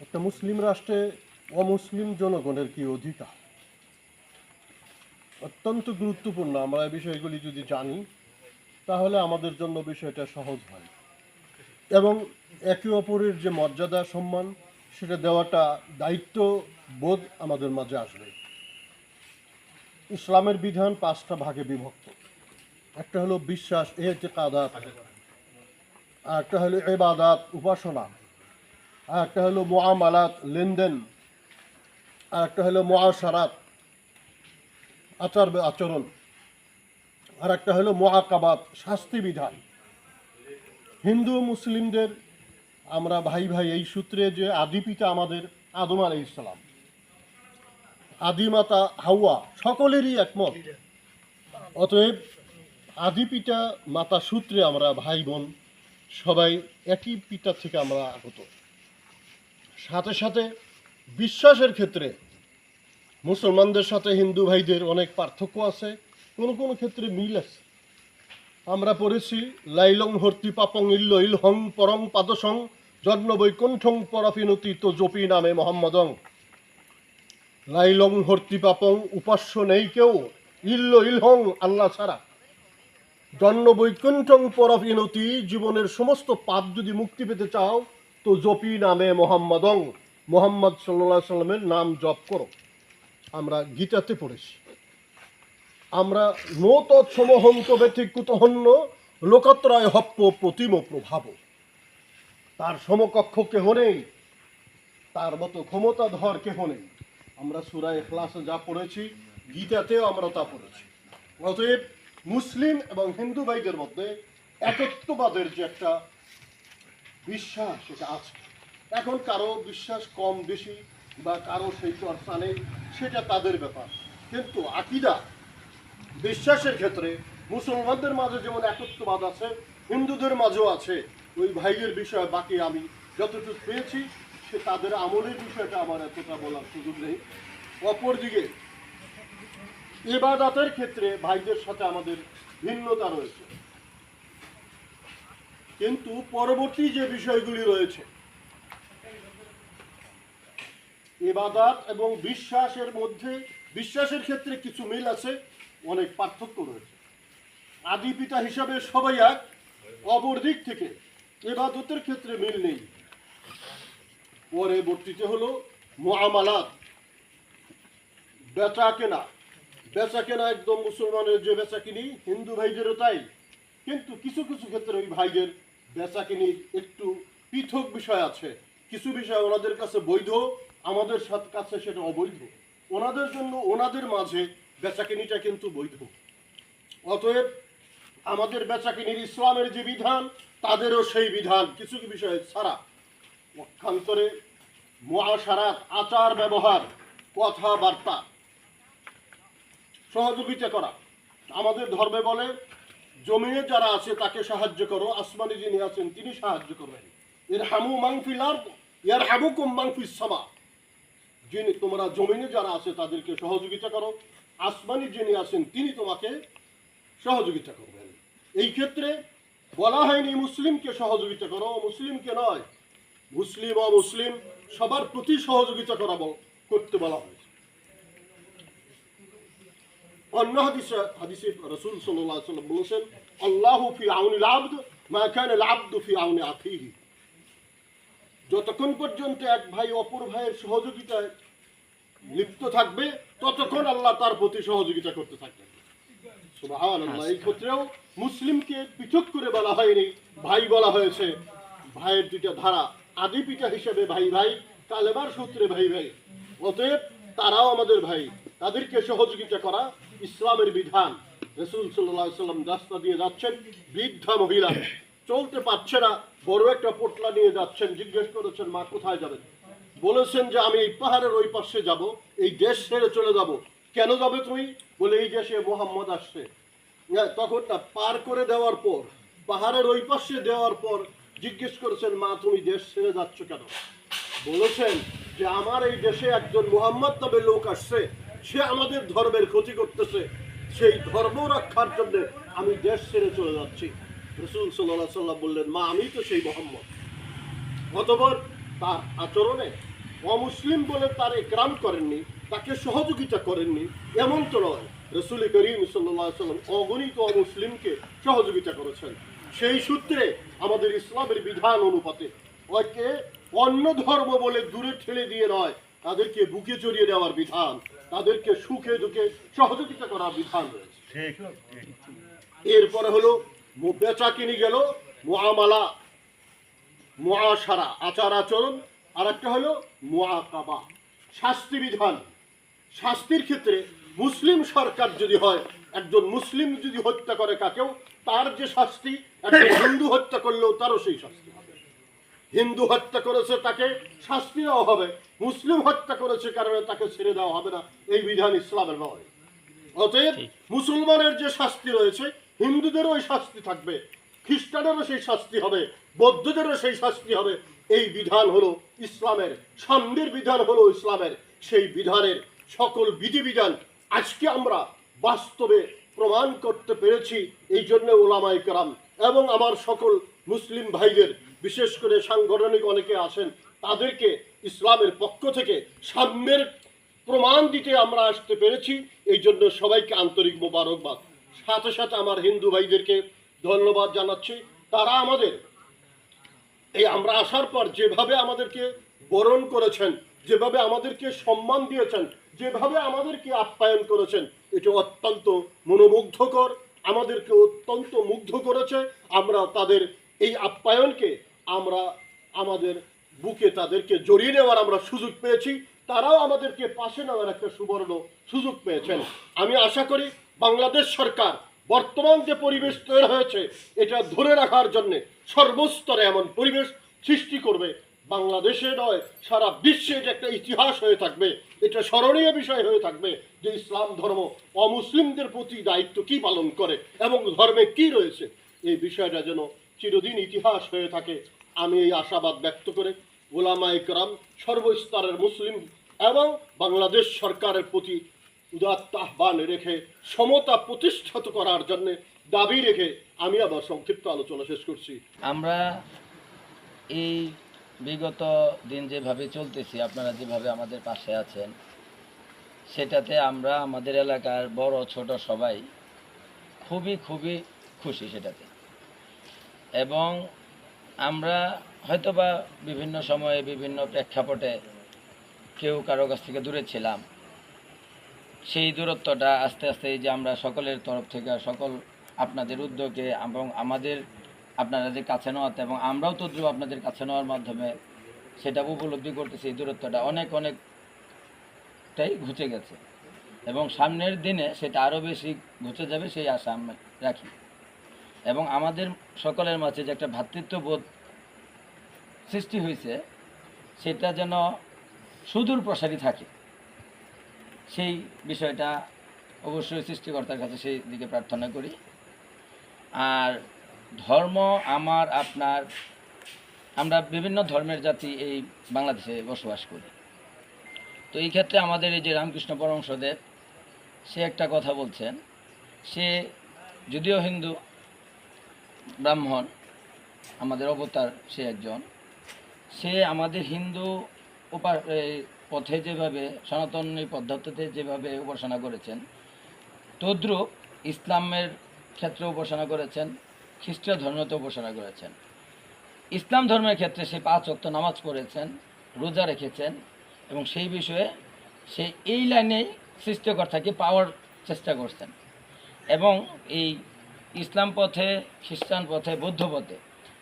একটা মুসলিম রাষ্ট্রে অমুসলিম জনগণের কি অধিকার? অত্যন্ত গুরুত্বপূর্ণ। আমরা এই বিষয়গুলি যদি জানি, তাহলে আমাদের জন্য বিষয়টা সহজ হয়। এবং একে অপরের যে মর্যাদা, সম্মান, সেটা দেওয়াটা দায়িত্ব বোধ আমাদের মাঝে আসবে। ইসলামের বিধান পাঁচটা ভাগে বিভক্ত। একটা হলো বিশ্বাস এ হচ্ছে কাদাত আর একটা হলো এবাদাত, উপাসনা। আর একটা হলো মোয়ামালাত লেনদেন। আর একটা হলো মোয়াশারাত আচার আচরণ। আর একটা হলো শাস্তি বিধান। হিন্দু মুসলিমদের, আমরা ভাই ভাই এই সূত্রে যে আদি পিতা আমাদের আদম আলাই ইসলাম আদিমাতা হাওয়া, সকলেরই একমত। অতএব আদি পিতা মাতা সূত্রে আমরা ভাই বোন সবাই একই পিতা থেকে আমরা আগত। সাথে সাথে বিশ্বাসের ক্ষেত্রে মুসলমানদের সাথে হিন্দু ভাইদের অনেক পার্থক্য আছে, কোনো কোনো ক্ষেত্রে মিল আছে। আমরা পড়েছি, লাইলং হর্তি পাপং ইল্ল ইল হং পরং পাদসং জন্ম বৈকুণ্ঠং পরফিনতি তো জপি নামে মোহাম্মদং। লাইলং হর্তি পাপং উপাস্য নেই কেউ, ইল্ল ইলহং আল্লাহ ছাড়া। জন্ম বৈকুণ্ঠং পরফিনতি, জীবনের সমস্ত পাপ যদি মুক্তি পেতে চাও তো জপি নামে মোহাম্মদং। মোহাম্মদ সাল্লাহ সাল্লামের নাম জপ করো। আমরা গীতাতে পড়েছি। আমরা নত সমহন্ত ব্যতিকুতহন্য লোকত্রয় হপ্প প্রতিম প্রভাব। তার সমকক্ষ কেহ নেই, তার মতো ক্ষমতাধর কেহ নেই। আমরা সুরায় ক্লাসে যা পড়েছি, গীতাতেও আমরা তা পড়েছি। অতএব মুসলিম এবং হিন্দু ভাইদের মধ্যে একত্ববাদের যে একটা বিশ্বাস সেটা আছে। এখন কারও বিশ্বাস কম বেশি বা কারও সেই চর্চা নেই সেটা তাদের ব্যাপার। কিন্তু আকিদা, বিশ্বাসের ক্ষেত্রে মুসলমানদের মাঝে যেমন একত্ববাদ আছে, হিন্দুদের মাঝেও আছে, ওই ভাইয়ের বিষয়ে বাকি আমি যতটুকু পেয়েছি, সে তাদের আমলের বিষয়টা আমার এতটা বলার সুযোগ নেই। অপরদিকে, এবাদাতের ক্ষেত্রে ভাইদের সাথে আমাদের ভিন্নতা রয়েছে। কিন্তু পরবর্তী যে বিষয়গুলি রয়েছে এবাদাত এবং বিশ্বাসের মধ্যে, বিশ্বাসের ক্ষেত্রে কিছু মিল আছে, অনেক পার্থক্য রয়েছে। আদি পিতা হিসাবে সবাই এক, অপর দিক থেকে এবাদতের ক্ষেত্রে মিল নেই। পরবর্তীতে হলো মোয়ামালাত বেচা কেনা বেচা কেনা একদম মুসলমানের যে বেচা কিনি হিন্দু ভাইদেরও তাই, কিন্তু কিছু কিছু ক্ষেত্রে ওই ভাইদের বেচা কিনির একটু পৃথক বিষয় আছে। কিছু বিষয় ওনাদের কাছে বৈধ, আমাদের কাছে সেটা অবৈধ। ওনাদের জন্য, ওনাদের মাঝে বেচাকিনিটা কিন্তু বৈধ। অতএব আমাদের বেচাকিনির ইসলামের যে বিধান, তাদেরও সেই বিধান। কিছু কিছু বিষয়ে ছাড়া পক্ষান্তরে মহাসারাত, আচার ব্যবহার, কথাবার্তা, সহযোগিতা করা। আমাদের ধর্মে বলে জমিনে যারা আছে, তাকে সাহায্য করো। আসমানি যিনি আছেন, তিনি সাহায্য করবেন। এর হামু মাংফিল আর ইয়ার হামুকুম মাংফিস সামা। যিনি তোমরা জমিনে যারা আছে, তাদেরকে সহযোগিতা করো। আসমানি যিনি আছেন, তিনি তোমাকে সহযোগিতা করবেন। এই ক্ষেত্রে বলা হয়নি মুসলিমকে সহযোগিতা করো। মুসলিমকে নয়, মুসলিম ও মুসলিম সবার প্রতি সহযোগিতা করা করতে বলা হয়েছে। অন্য হাদিসে হাদিসে রসুল আলাইহি সাল্লাম বলেছেন আল্লাহু ফি আউনিল আবদ মা কানা আল আবদু ফি আউনি আখিহি যতক্ষণ পর্যন্ত এক ভাই অপর ভাইয়ের সহযোগিতায় লিপ্ত থাকবে, ততক্ষণ আল্লাহ তার প্রতি সহযোগিতা করতে থাকবেন এই ক্ষেত্রেও মুসলিমকে পৃথক করে বলা হয়নি, ভাই বলা হয়েছে। ভাইয়ের দুইটা ধারা, আদি পিতা হিসেবে ভাই ভাই কালেবার সূত্রে ভাই ভাই। অতএব তারাও আমাদের ভাই, তাদেরকে সহযোগিতা করা ইসলামের বিধান। রসুল সাল্লাম রাস্তা দিয়ে যাচ্ছেন, বৃদ্ধা মহিলা। চলতে পারছে না, বড় একটা পোটলা নিয়ে যাচ্ছেন, জিজ্ঞেস করেছেন, মা, কোথায় যাবেন? বলেছেন যে, আমি এই পাহাড়ের ওই পাশে যাব, এই দেশ ছেড়ে চলে যাব। কেন যাবে তুমি? বলে, এই দেশে মোহাম্মদ আসছে। তখন পার করে দেওয়ার পর, পাহাড়ের ওই পাশে দেওয়ার পর জিজ্ঞেস করেছেন, মা, তুমি দেশ ছেড়ে যাচ্ছ কেন? বলেছেন যে, আমার এই দেশে একজন মোহাম্মদ তবে লোক আসছে। সে আমাদের ধর্মের ক্ষতি করতেছে। সেই ধর্ম রক্ষার জন্য আমি দেশ ছেড়ে চলে যাচ্ছি। রসুল সাল্লাহ বললেন, মা, আমি তো সেই মোহাম্মদ। অতপর তার আচরণে অমুসলিম বলে তার একরাম করেননি, তাকে সহযোগিতা করেননি, এমন তো নয়। রসুল করিম সাল্লাহ সাল্লাম অগণিত অমুসলিমকে সহযোগিতা করেছেন। সেই সূত্রে আমাদের ইসলামের বিধান অনুপাতে অন্য ধর্ম বলে দূরে ঠেলে দিয়ে নয়, তাদেরকে বুকে জড়িয়ে দেওয়ার বিধান। তাদেরকে সুখে দুঃখে সহযোগিতা করার বিধান রয়েছে। এরপরে হলো বেচা কিনি গেল মুআমালা মুআশারা আচার আচরণ আর একটা হলো মুআকাবা শাস্তি বিধান। শাস্তির ক্ষেত্রে মুসলিম সরকার যদি হয় একজন মুসলিম যদি হত্যা করে কাকেও তার যে শাস্তি একজন হিন্দু হত্যা করলেও তারও সেই শাস্তি। হিন্দু হত্যা করেছে তাকে শাস্তি দেওয়া হবে মুসলিম হত্যা করেছে কারণে তাকে ছেড়ে দেওয়া হবে না এই বিধান ইসলামের নয়। অতএব মুসলমানের যে শাস্তি রয়েছে হিন্দুদেরও ওই শাস্তি থাকবে খ্রিস্টানেরও সেই শাস্তি হবে বৌদ্ধদেরও সেই শাস্তি হবে। এই বিধান হলো ইসলামের সাম্যের বিধান হলো ইসলামের। সেই বিধানের সকল বিধিবিধান আজকে আমরা বাস্তবে প্রমাণ করতে পেরেছি এই জন্য ওলামাই কারাম এবং আমার সকল মুসলিম ভাইদের বিশেষ করে সাংগঠনিক অনেকে আছেন, তাদেরকে ইসলামের পক্ষ থেকে সাম্যের প্রমাণ দিতে আমরা আসতে পেরেছি। এই জন্য সবাইকে আন্তরিক মোবারকবাদ। সাথে সাথে আমার হিন্দু ভাইদেরকে ধন্যবাদ জানাচ্ছি। তারা আমাদের এই আমরা আসার পর যেভাবে আমাদেরকে বরণ করেছেন, যেভাবে আমাদেরকে সম্মান দিয়েছেন, যেভাবে আমাদেরকে আপ্যায়ন করেছেন, এটা অত্যন্ত মনোমুগ্ধকর, আমাদেরকে অত্যন্ত মুগ্ধ করেছে। আমরা তাদের এই আপ্যায়নকে আমরা আমাদের বুকে তাদেরকে জড়িয়ে নেওয়ার আমরা সুযোগ পেয়েছি, তারাও আমাদেরকে পাশে নেওয়ার একটা সুবর্ণ সুযোগ পেয়েছেন। আমি আশা করি বাংলাদেশ সরকার বর্তমান যে পরিবেশ তৈরি হয়েছে, এটা ধরে রাখার জন্য সর্বস্তরে এমন পরিবেশ সৃষ্টি করবে। বাংলাদেশে নয়, সারা বিশ্বে এটা একটা ইতিহাস হয়ে থাকবে। এটা স্মরণীয় বিষয় হয়ে থাকবে যে ইসলাম ধর্ম অমুসলিমদের প্রতি দায়িত্ব কি পালন করে এবং ধর্মে কি রয়েছে। এই বিষয়টা যেন চিরদিন ইতিহাস হয়ে থাকে। আমি এই আশাবাদ ব্যক্ত করে গোলামা ইকরাম সর্বস্তরের মুসলিম এবং বাংলাদেশ সরকারের প্রতি উদাত্ত আহ্বান রেখে সমতা প্রতিষ্ঠিত করার জন্য দাবি রেখে আমি আবার সংক্ষিপ্ত আলোচনা শেষ করছি। আমরা এই বিগত দিন যেভাবে চলতেছি, আপনারা যেভাবে আমাদের পাশে আছেন, সেটাতে আমরা আমাদের এলাকার বড় ছোট সবাই খুবই খুবই খুশি সেটাতে। এবং আমরা হয়তোবা বিভিন্ন সময়ে বিভিন্ন প্রেক্ষাপটে কেউ কারও কাছ থেকে দূরে ছিলাম। সেই দূরত্বটা আস্তে আস্তে যে আমরা সকলের তরফ থেকে, সকল আপনাদের উদ্যোগে এবং আমাদের আপনারা যে কাছে নেওয়াতে এবং আমরাও তো তদ্রুপ আপনাদের কাছে নেওয়ার মাধ্যমে সেটা উপলব্ধি করতেছি, এই দূরত্বটা অনেক অনেকটাই ঘুচে গেছে। এবং সামনের দিনে সেটা আরও বেশি ঘুচে যাবে সেই আশা আমি রাখি। এবং আমাদের সকলের মাঝে যে একটা ভ্রাতৃত্ববোধ সৃষ্টি হয়েছে, সেটা যেন সুদূর প্রসারী থাকে। সেই বিষয়টা অবশ্যই সৃষ্টিকর্তার কাছে সেই দিকে প্রার্থনা করি। আর ধর্ম আমার, আপনার, আমরা বিভিন্ন ধর্মের জাতি এই বাংলাদেশে বসবাস করি। তো এই ক্ষেত্রে আমাদের এই যে রামকৃষ্ণ পরমশদেব সে একটা কথা বলছেন। সে যদিও হিন্দু ব্রাহ্মণ, আমাদের অবতার সে একজন। সে আমাদের হিন্দু উপা পথে যেভাবে সনাতনী পদ্ধতিতে যেভাবে উপাসনা করেছেন, তদ্রুপ ইসলামের ক্ষেত্রে উপাসনা করেছেন, খ্রিস্ট ধর্মতে উপাসনা করেছেন। ইসলাম ধর্মের ক্ষেত্রে সে পাঁচ অক্ত নামাজ পড়েছেন, রোজা রেখেছেন এবং সেই বিষয়ে সে এই লাইনেই সৃষ্টিকর্তাকে পাওয়ার চেষ্টা করছেন। এবং এই ইসলাম পথে, খ্রিস্টান পথে, বৌদ্ধ পথে,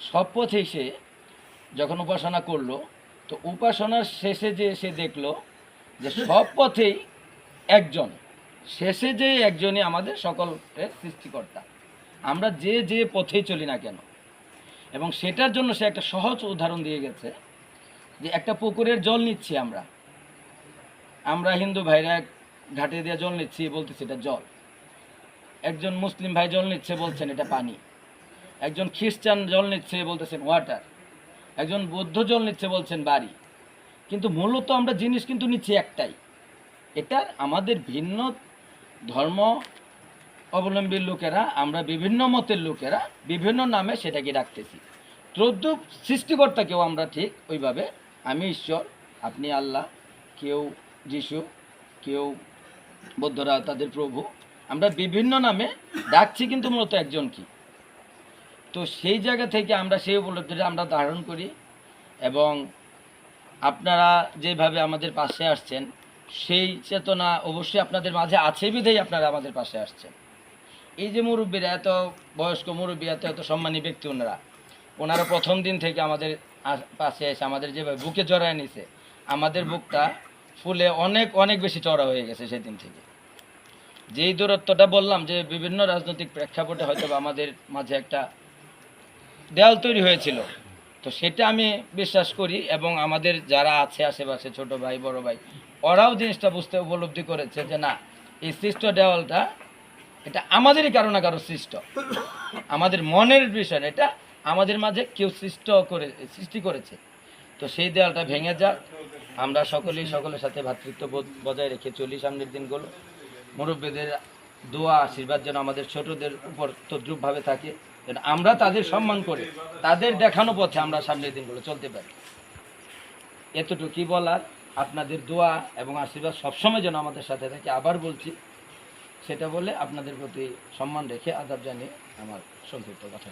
সব পথেই সে যখন উপাসনা করল, তো উপাসনার শেষে যে সে দেখল যে সব পথেই একজন, শেষে যে একজনই আমাদের সকলের সৃষ্টিকর্তা। আমরা যে যে পথেই চলি না কেন? এবং সেটার জন্য সে একটা সহজ উদাহরণ দিয়ে গেছে যে একটা পুকুরের জল নিচ্ছি আমরা। আমরা হিন্দু ভাইরা ঘাটে দিয়ে জল নিচ্ছি, বলতেছি এটা জল। একজন মুসলিম ভাই জল নিচ্ছে বলছেন এটা পানি। একজন খ্রিস্টান জল নিচ্ছে বলতেছেন ওয়াটার একজন বৌদ্ধ জল নিচ্ছে বলছেন বাড়ি। কিন্তু মূলত আমরা জিনিস কিন্তু নিচ্ছি একটাই। এটা আমাদের ভিন্ন ধর্ম অবলম্বী লোকেরা, আমরা বিভিন্ন মতের লোকেরা বিভিন্ন নামে সেটাকে ডাকতেছি। তদ্রুপ সৃষ্টিকর্তাকেও আমরা ঠিক ওইভাবে, আমি ঈশ্বর, আপনি আল্লাহ, কেউ যিশু, কেউ বৌদ্ধরা, তাদের প্রভু আমরা বিভিন্ন নামে ডাকছি কিন্তু মূলত একজন কি। তো সেই জায়গা থেকে আমরা সেই উপলব্ধিটা আমরা ধারণ করি এবং আপনারা যেভাবে আমাদের পাশে আসছেন, সেই চেতনা অবশ্যই আপনাদের মাঝে আছে বিধেই আপনারা আমাদের পাশে আসছেন। এই যে মুরব্বীরা, এত বয়স্ক মুরব্বী, এত এত সম্মানী ব্যক্তি ওনারা ওনারা প্রথম দিন থেকে আমাদের পাশে এসে আমাদের যেভাবে বুকে জড়ায় নিছে, আমাদের বুকটা ফুলে অনেক অনেক বেশি চড়া হয়ে গেছে সেদিন থেকে। যেই দূরত্বটা বললাম যে বিভিন্ন রাজনৈতিক প্রেক্ষাপটে হয়তো আমাদের মাঝে একটা দেয়াল তৈরি হয়েছিল। তো সেটা আমি বিশ্বাস করি এবং আমাদের যারা আছে আশেপাশে ছোট ভাই, বড় ভাই, ওরাও জিনিসটা বুঝতে উপলব্ধি করেছে যে না, এই সৃষ্ট দেওয়ালটা এটা আমাদেরই কারও না কারও সৃষ্ট। আমাদের মনের বিষয় এটা আমাদের মাঝে কেউ সৃষ্ট করে, সৃষ্টি করেছে। তো সেই দেওয়ালটা ভেঙে যাক। আমরা সকলেই সকলের সাথে ভ্রাতৃত্ববোধ বজায় রেখে চলি সামনের দিনগুলো। মুরব্বীদের দোয়া, আশীর্বাদ যেন আমাদের ছোটদের উপর তদ্রুপভাবে থাকে। যেন আমরা তাদের সম্মান করে, তাদের দেখানো পথে আমরা সামনের দিনগুলো চলতে পারি। এতটুকুই বলার, আপনাদের দোয়া এবং আশীর্বাদ সবসময় যেন আমাদের সাথে থাকে। আবার বলছি, সেটা বলে আপনাদের প্রতি সম্মান রেখে আদাব জানিয়ে আমার সংক্ষিপ্ত কথা।